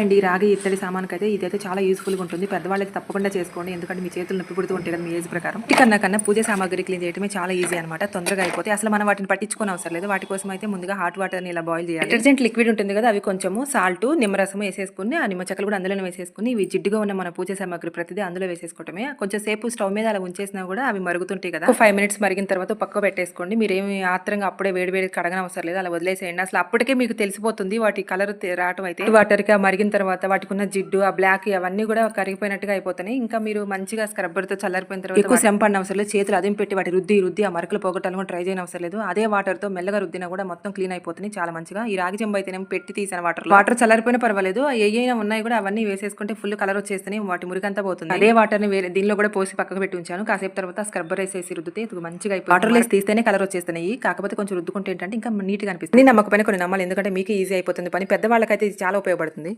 And ఈ రాగి ఇత్తడి సామాన్కి అయితే ఇదైతే చాలా యూస్ఫుల్గా ఉంటుంది. పెద్దవాళ్ళకి తప్పకుండా చేసుకోండి. ఎందుకంటే మీ చేతులు నొప్పి పుడుతూ ఉంటాయి కదా మీ ఏజ్ ప్రకారం. కన్నా కన్నా పూజ సామాగ్రి క్లీన్ చేయడమే చాలా ఈజీ అనమాట తొందరగా అయిపోతే అసలు మనం వాటిని పట్టించుకోని అవసరం లేదు. వాటి కోసం అయితే ముందుగా హాట్ వాటర్ని ఇలా బాయిల్ చేయాలి. డిటర్జెంట్ లిక్విడ్ ఉంటుంది కదా అవి కొంచెము సాల్ట్ నిమ్మరసం వేసేసుకుని ఆ నిమ్మ చెక్కలు కూడా అందులోనే వేసేసుకుని ఇవి జిడ్డుగా ఉన్న మన పూజ సామాగ్రి ప్రతిదీ అందులో వేసేసుకోవటమే. కొంచెం సేపు స్టవ్ మీద అలా ఉంచేసినా కూడా అవి మరుగుతుంటాయి కదా. ఫైవ్ మినిట్స్ మరిగిన తర్వాత పక్క పెట్టేసుకోండి. మీరేమి ఆత్రంగా అప్పుడే వేడి వేడి కడగన అవసరం లేదు. అలా వదిలేసేయండి. అసలు అప్పటికే మీకు తెలిసిపోతుంది వాటి కలర్ రావటం అయితే. వాటర్గా మరిగిన తర్వాత వాటికి ఉన్న జిడ్డు ఆ బ్లాక్ అవన్నీ కూడా కరిగిపోయినట్టుగా అయిపోతున్నాయి. ఇంకా మీరు మంచిగా స్క్రబ్బర్తో చల్లారిపోయిన తర్వాత ఎక్కువ సెంపడిన అవసరం లేదు. చేతులు అదేం పెట్టి వాటి రుద్ది రుద్ది ఆ మరకలు పోగొట్టాలని కూడా ట్రై చేయని అవసరం లేదు. అదే వాటర్తో మెల్లగా రుద్దినా కూడా మొత్తం క్లీన్ అయిపోతుంది చాలా మంచిగా. ఈ రాగి చెంబు అయితేనేమో పెట్టి తీసిన వాటర్ వాటర్ చల్లారిపోయినా పర్వాలేదు. ఏ అయినా ఉన్నాయి కూడా అవన్నీ వేసేసుకుంటే ఫుల్ కలర్ వచ్చేస్తాయి వాటి మురికంతా పోతుంది. అదే వాటర్ని వేరే దీనిలో కూడా పోసి పక్కకు పెట్టి ఉంచాను. కాసేపు తర్వాత స్క్రబ్బర్ వేసేసి రుద్దితే ఇది మంచిగా అయిపోతుంది. వాటర్ లేసి తీస్తేనే కలర్ వచ్చేస్తున్నాయి. కాకపోతే కొంచెం రుద్దుకుంటే ఏంటంటే ఇంకా నీట్గా అనిపిస్తుంది నమ్మకపోయినా కొన్ని నమ్మాలి. ఎందుకంటే మీకు ఈజీ అయిపోతుంది. పని పెద్దవాళ్ళకైతే ఇది చాలా ఉపయోగపడుతుంది.